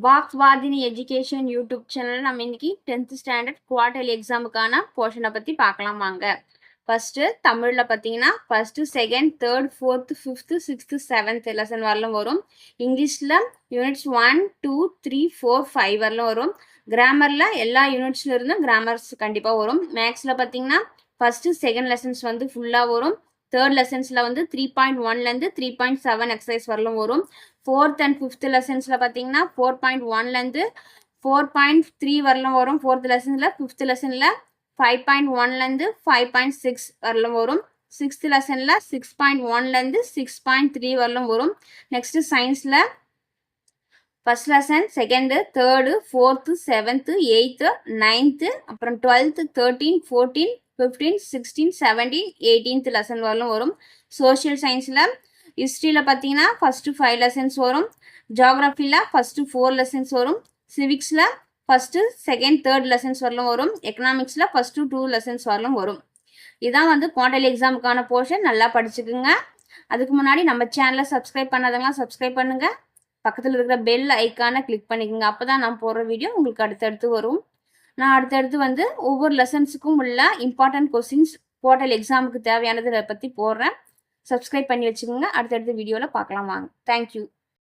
வாக்ஸ்வாதினி education YouTube சேனலில் நம்ம இன்னைக்கு டென்த் ஸ்டாண்டர்ட் குவார்டர்லி எக்ஸாமுக்கான போர்ஷனை பற்றி பார்க்கலாம் வாங்க. ஃபஸ்ட்டு தமிழில் பார்த்தீங்கன்னா first second third fourth fifth sixth seventh lesson வரலும் வரும். இங்கிலீஷில் units one two three four five வரலும் வரும். கிராமரில் எல்லா யூனிட்ஸ்ல இருந்தும் கிராமர்ஸ் கண்டிப்பாக வரும். மேக்ஸில் பார்த்தீங்கன்னா ஃபர்ஸ்ட்டு செகண்ட் லெசன்ஸ் வந்து ஃபுல்லாக வரும். தேர்ட் லெசன்ஸில் வந்து த்ரீ பாயிண்ட் ஒன்லேருந்து த்ரீ பாயிண்ட் செவன் எக்ஸசைஸ் வரலும் வரும். ஃபோர்த் அண்ட் ஃபிஃப்த் லெசன்ஸில் பார்த்தீங்கன்னா ஃபோர் பாயிண்ட் ஒன்லேருந்து ஃபோர் பாயிண்ட் த்ரீ வரலும் வரும். ஃபோர்த் லெசனில் ஃபிஃப்த் லெசனில் ஃபைவ் பாயிண்ட் ஒன்லேருந்து ஃபைவ் பாயிண்ட் சிக்ஸ் வரலும் வரும். சிக்ஸ்த் லெசனில் சிக்ஸ் பாயிண்ட் ஒன்லேருந்து சிக்ஸ் பாயிண்ட் த்ரீ வரலும் வரும். நெக்ஸ்ட்டு சயின்ஸில் first lesson second third fourth seventh eighth ninth அப்புறம் twelfth thirteen fourteen fifteen sixteen seventeen eighteenth lesson வரலும் வரும். சோஷியல் சயின்ஸில் ஹிஸ்ட்ரியில் பார்த்தீங்கன்னா ஃபஸ்ட்டு ஃபைவ் லெசன்ஸ் வரும். ஜாகிரஃபியில் ஃபஸ்ட்டு ஃபோர் லெசன்ஸ் வரும். சிவிக்ஸில் ஃபஸ்ட்டு செகண்ட் தேர்ட் லெசன்ஸ் வரலும் வரும். எக்கனாமிக்ஸில் ஃபஸ்ட்டு டூ லெசன்ஸ் வரலும் வரும். இதான் வந்து குவாண்டலி எக்ஸாமுக்கான போர்ஷன் நல்லா படிச்சுக்குங்க. அதுக்கு முன்னாடி நம்ம சேனலை சப்ஸ்கிரைப் பண்ணாதவங்களாம் சப்ஸ்கிரைப் பண்ணுங்கள் பக்கத்தில் இருக்கிற பெல் ஐக்கானை கிளிக் பண்ணிக்கோங்க. அப்போ தான் நான் போடுற வீடியோ உங்களுக்கு அடுத்தடுத்து வரும். நான் அடுத்தடுத்து வந்து ஒவ்வொரு லெசன்ஸுக்கும் உள்ள இம்பார்ட்டன்ட் கொஸ்டின்ஸ் போர்ட்டல் எக்ஸாமுக்கு தேவையானதை பற்றி போடுறேன். சப்ஸ்கிரைப் பண்ணி வச்சுக்கோங்க. அடுத்தடுத்த வீடியோவில் பார்க்கலாம் வாங்க. தேங்க்யூ